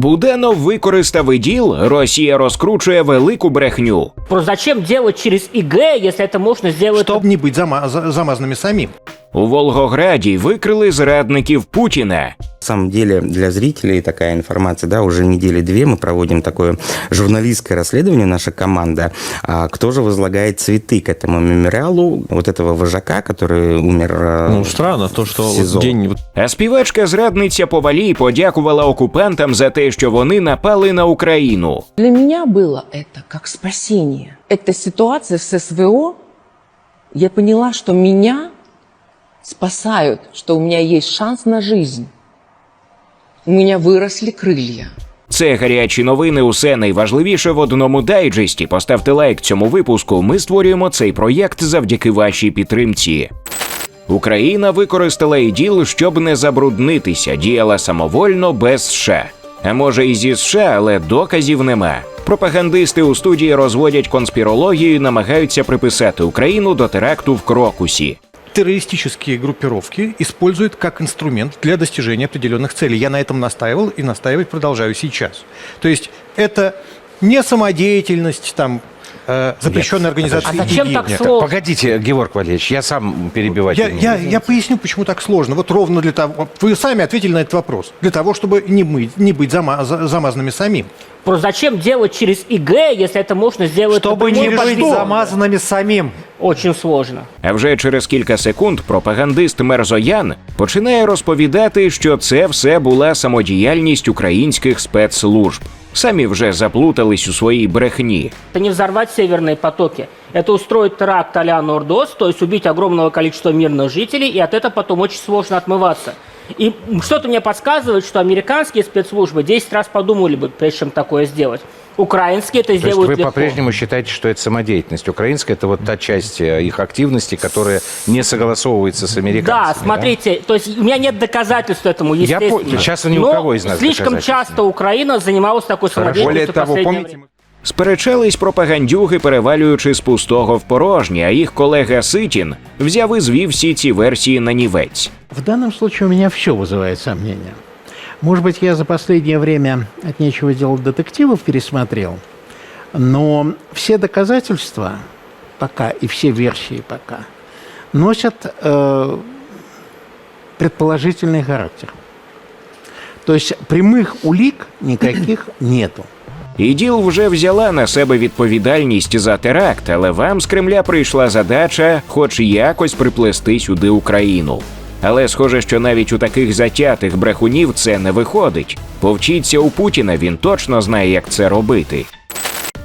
Буданов використав іділ, Росія розкручує велику брехню. Просто зачем делать через ИГ, если это можно сделать... Чтобы не быть зама- за- замазанными самим. У Волгограді викрили зрадників Путіна. На самом деле для зрителей такая информация, да, уже недели две мы проводим такое журналистское расследование, наша команда. А кто же возлагает цветы к этому мемориалу вот этого вожака, который умер э, Ну, странно, то, что в СИЗО. вот день вот А співачка зрадниця Повалій подякувала окупантам за те, що вони напали на Україну. Для меня было это как спасение. Эта ситуация с СВО, я поняла, что меня спасают, что у меня есть шанс на жизнь. У меня выросли крылья. Це гарячі новини. Усе найважливіше в одному дайджесті. Поставте лайк цьому випуску. Ми створюємо цей проєкт завдяки вашій підтримці. Україна використала іділ, щоб не забруднитися, діяла самовольно без США. А може і зі США, але доказів нема. Пропагандисти у студії розводять конспірологію і намагаються приписати Україну до теракту в Крокусі. Террористические группировки используют как инструмент для достижения определенных целей. Я на этом настаивал и настаивать продолжаю сейчас. То есть это не самодеятельность, там, э, запрещенная организация. А зачем ИГИЛ. так Нет, сложно? погодите, Георг Валерьевич, я сам перебивать Я, не я, буду. я поясню, почему так сложно. Вот ровно для того... Вы сами ответили на этот вопрос. Для того, чтобы не, мы, не быть зама- за- замазанными самим. Просто зачем делать через ИГ, если это можно сделать... Чтобы например, не под быть видом? замазанными самим. Очень сложно. А вже через кілька секунд пропагандист Мерзоян починає розповідати, що це все була самодіяльність українських спецслужб. Самі вже заплутались у своїй брехні. Это не взорвать северные потоки. Это устроить теракт а-ля Нордос, то есть убить огромного количества мирных жителей, и от этого потом очень сложно отмываться. И что-то мне подсказывает, что американские спецслужбы 10 раз подумали бы, прежде чем такое сделать. Украинские это То есть сделают вы легко. по-прежнему считаете, что это самодеятельность. Украинская – это вот та часть э, их активности, которая не согласовывается с американцами. Да, смотрите, то есть у меня нет доказательств этому, Я естественно. понял, сейчас ни у Но кого из нас слишком доказательств часто Украина занималась такой самодеятельностью Более в того, последнее помните, время. Сперечались пропагандюги, перевалюючи з пустого в порожнє, а їх колега Ситін взяв і звів всі ці версії на нівець. В данном случае у меня все вызывает сомнения. Может быть, я за последнее время от нечего делать детективов пересмотрел, но все доказательства пока и все версии пока носят э, предположительный характер. То есть прямых улик никаких нету. Іділ вже взяла на себе відповідальність за теракт, але вам з Кремля прийшла задача, хоч якось приплести сюди Україну. Але схоже, що навіть у таких затятих брехунів це не виходить. Повчіться у Путіна, він точно знає, як це робити.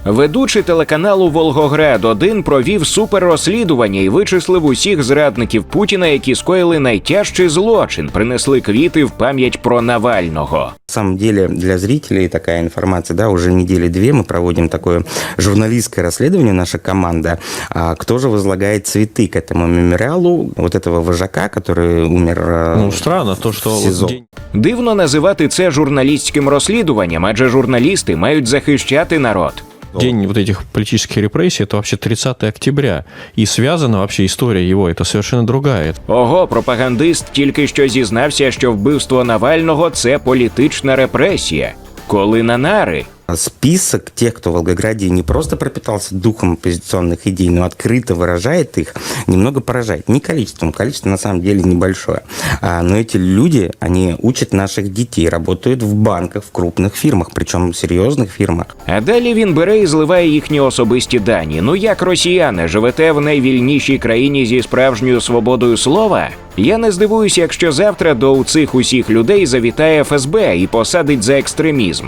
Ведучий телеканалу Волгоград 1 провів суперрозслідування і вичислив усіх зрадників Путіна, які скоїли найтяжчий злочин, принесли квіти в пам'ять про Навального. На самом деле для зрителей такая информация, да, уже недели две мы проводим такое журналистское расследование, наша команда. А кто же возлагает цветы к этому мемориалу вот этого вожака, который умер э, ну, странно, то, что в вот СИЗО? день Дивно називати це журналістським розслідуванням, адже журналісти мають захищати народ. день вот этих политических репрессий, это вообще 30 октября. И связана вообще история его, это совершенно другая. Ого, пропагандист тільки що зізнався, що вбивство Навального це політична репресія. Коли на нари. Список тех, кто в Волгограде не просто пропитался духом оппозиционных идей, но открыто выражает их, немного поражает. Не количеством, количество на самом деле небольшое. А, но эти люди, они учат наших детей, работают в банках, в крупных фирмах, причем серьезных фирмах. А далі він бере і зливає їхні особисті дані. Ну як росіяни живете в найвільнішій країні зі справжньою свободою слова? Я не здивуюся, якщо завтра до цих усіх людей завітає ФСБ і посадить за екстремізм.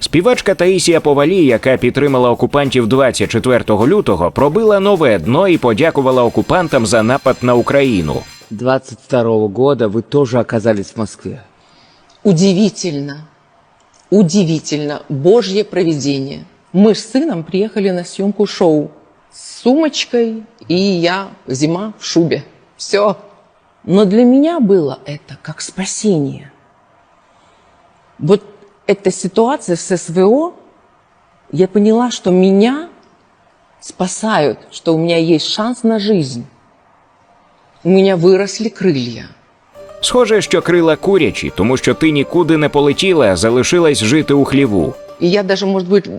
Співачка Таїсія Повалій, яка підтримала окупантів 24 лютого, пробила нове дно і подякувала окупантам за напад на Україну. 22 года вы тоже оказались в Москве. Удивительно, удивительно, божье провидение. Мы с сыном приехали на съемку шоу с сумочкой, и я зима в шубе. Все. Но для меня было это как спасение. Вот эта ситуация с СВО, я поняла, что меня спасают, что у меня есть шанс на жизнь. У меня выросли крылья. Схоже, що крила курячі, тому що ти нікуди не полетіла, а залишилась жити у хліву. И я даже, может быть,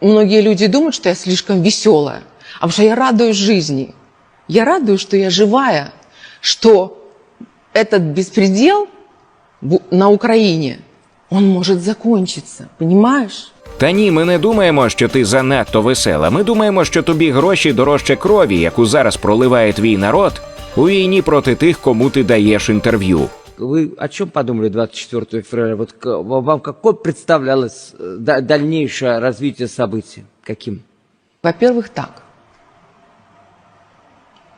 многие люди думают, что я слишком веселая. А потому что я радуюсь жизни. Я радуюсь, что я живая, что этот беспредел в- на Украине, он может закончиться, понимаешь? Та ні, ми не думаємо, що ти занадто весела. Ми думаємо, що тобі гроші дорожче крові, яку зараз проливає твій народ у війні проти тих, кому ти даєш інтерв'ю. Вы о чем подумали 24 февраля? Вот к- вам какое представлялось э, да- дальнейшее развитие событий? Каким? Во-первых, так.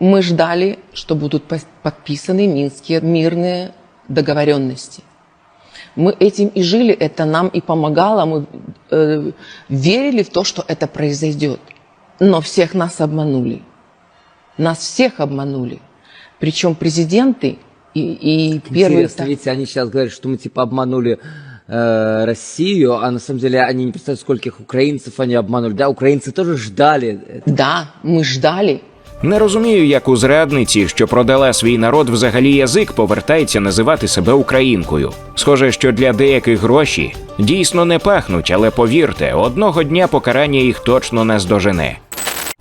Мы ждали, что будут пос- подписаны минские мирные договоренности. Мы этим и жили, это нам и помогало, мы э, верили в то, что это произойдет. Но всех нас обманули. Нас всех обманули. Причем президенты и, и первые... Интересно, видите, они сейчас говорят, что мы типа обманули э, Россию, а на самом деле они не представляют, скольких украинцев они обманули. Да, украинцы тоже ждали. это. Да, мы ждали. Не розумію, як у зрадниці, що продала свій народ взагалі язик, повертається називати себе українкою. Схоже, що для деяких гроші дійсно не пахнуть, але повірте, одного дня покарання їх точно наздожене.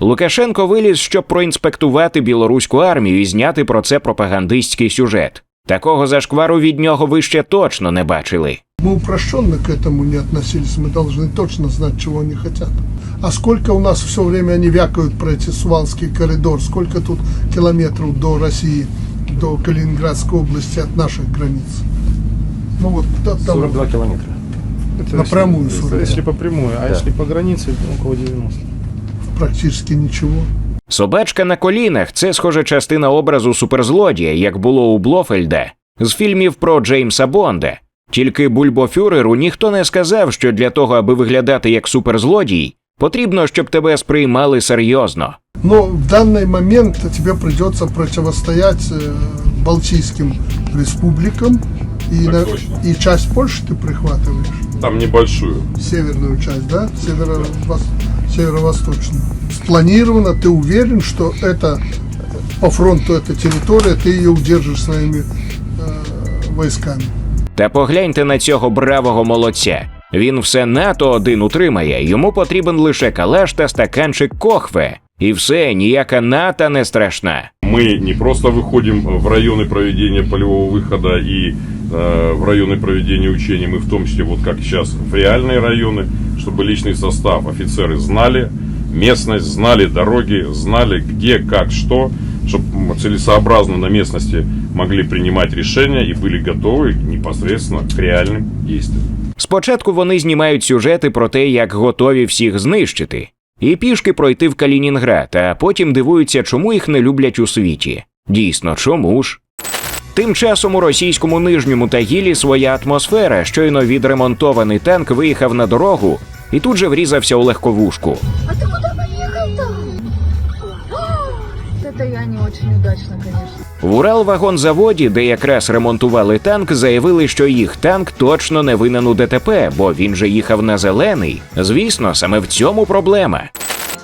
Лукашенко виліз, щоб проінспектувати білоруську армію і зняти про це пропагандистський сюжет. Такого зашквару від нього ви ще точно не бачили Мы упрощенно к этому не относились, мы должны точно знать, чего они хотят. А сколько у нас все время они вякают про эти Сувалский коридор, сколько тут километров до России, до Калининградской области от наших границ. Ну вот та- там 42 километра. напрямую 40, Если по прямой, а если по границе, то около 90. практически ничего. Собачка на колінах це схоже частина образу суперзлодія, як було у Блофельда з фільмів про Джеймса Бонда. Тільки бульбофюреру ніхто не сказав, що для того, аби виглядати як суперзлодій, потрібно, щоб тебе сприймали серйозно. Но в данный момент тебе придется противостоять э, Балтийским республикам. И, на- и часть Польши ты прихватываешь. Там небольшую. северную часть, да, Северо северо-восточную. Спланировано, ты уверен, что это по фронту эта территория, ты ее удержишь своими э, войсками. Та погляньте на цього бравого молодця. Він все НАТО один утримає, йому потрібен лише калаш та стаканчик кохве. І все, ніяка НАТО не страшна. Мы не просто выходим в районы проведения полевого выхода и э, в районы проведения учений, мы в том числе, вот как сейчас, в реальные районы, чтобы личный состав, офицеры знали местность, знали дороги, знали где, как, что, чтобы целесообразно на местности могли принимать решения и были готовы непосредственно к реальным действиям. Спочатку вони знімають сюжети про те, як готові всіх знищити, і пішки пройти в Калінінград, а потім дивуються, чому їх не люблять у світі. Дійсно, чому ж? Тим часом у російському нижньому Тагілі своя атмосфера. Щойно відремонтований танк виїхав на дорогу і тут же врізався у легковушку. Очень удачно, конечно. В Уралвагонзаводі, де якраз ремонтували танк, заявили, що їх танк точно не винен у ДТП, бо він же їхав на зелений. Звісно, саме в цьому проблема.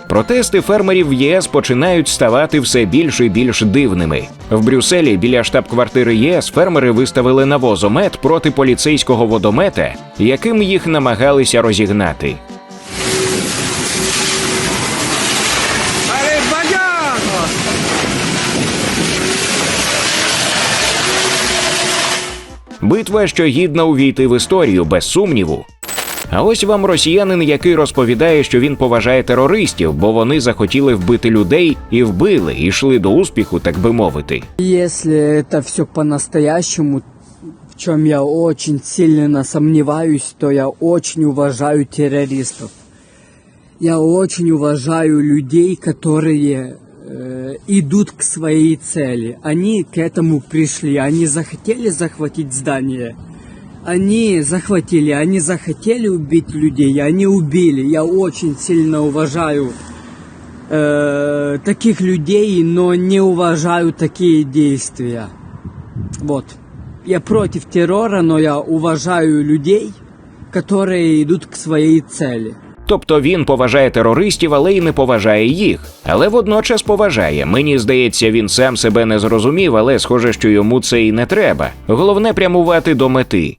Протести фермерів в ЄС починають ставати все більш і більш дивними. В Брюсселі біля штаб-квартири ЄС фермери виставили навозомет проти поліцейського водомета, яким їх намагалися розігнати. Битва, що гідна увійти в історію, без сумніву. А ось вам росіянин, який розповідає, що він поважає терористів, бо вони захотіли вбити людей і вбили, і йшли до успіху, так би мовити. Если это все по-настоящему, в чем я очень сильно сомневаюсь, то я очень уважаю террористов. Я очень уважаю людей, которые э, Идут к своей цели. Они к этому пришли, они захотели захватить здание. Они захватили, они захотели убить людей, они убили. Я очень сильно уважаю э, таких людей, но не уважаю такие действия. Вот. Я против террора, но я уважаю людей, которые идут к своей цели. Тобто він поважає терористів, але й не поважає їх. Але водночас поважає. Мені здається, він сам себе не зрозумів, але схоже, що йому це і не треба. Головне прямувати до мети.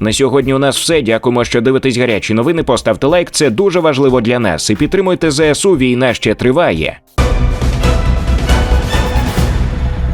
На сьогодні у нас все. Дякуємо, що дивитесь гарячі новини. Поставте лайк, це дуже важливо для нас. І підтримуйте ЗСУ. Війна ще триває.